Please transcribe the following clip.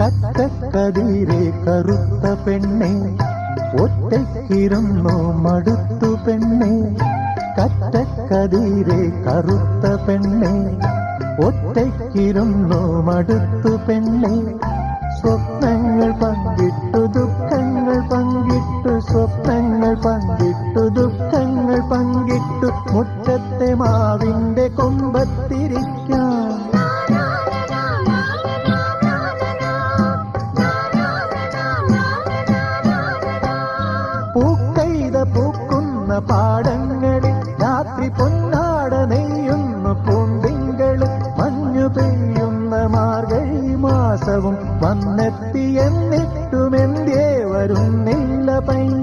കറ്റക്കതിരെ കറുത്ത പെണ്ണെ ഒറ്റക്കിരുന്നു മടുത്തു പെണ്ണെ. കറ്റക്കതിരെ കറുത്ത പെണ്ണെ ഒറ്റക്കിരുന്നു മടുത്തു പെണ്ണെ. സ്വപ്നങ്ങൾ പങ്കിട്ടു ദുഃഖങ്ങൾ പങ്കിട്ടു സ്വപ്നങ്ങൾ പങ്കിട്ടു ദുഃഖങ്ങൾ പങ്കിട്ടു. മുറ്റത്തെ മാവിന്റെ കൊമ്പത്തിരിക്കാം പാടങ്ങളിൽ രാത്രി പൊന്നാട നെയ്യുന്നു പൂണ്ടിങ്കൾ മഞ്ഞു പെയ്യുന്ന മാർഗഴി മാസവും വന്നെത്തി എന്നിട്ടുമെന്തേ വരുന്നില്ല പൈങ്കി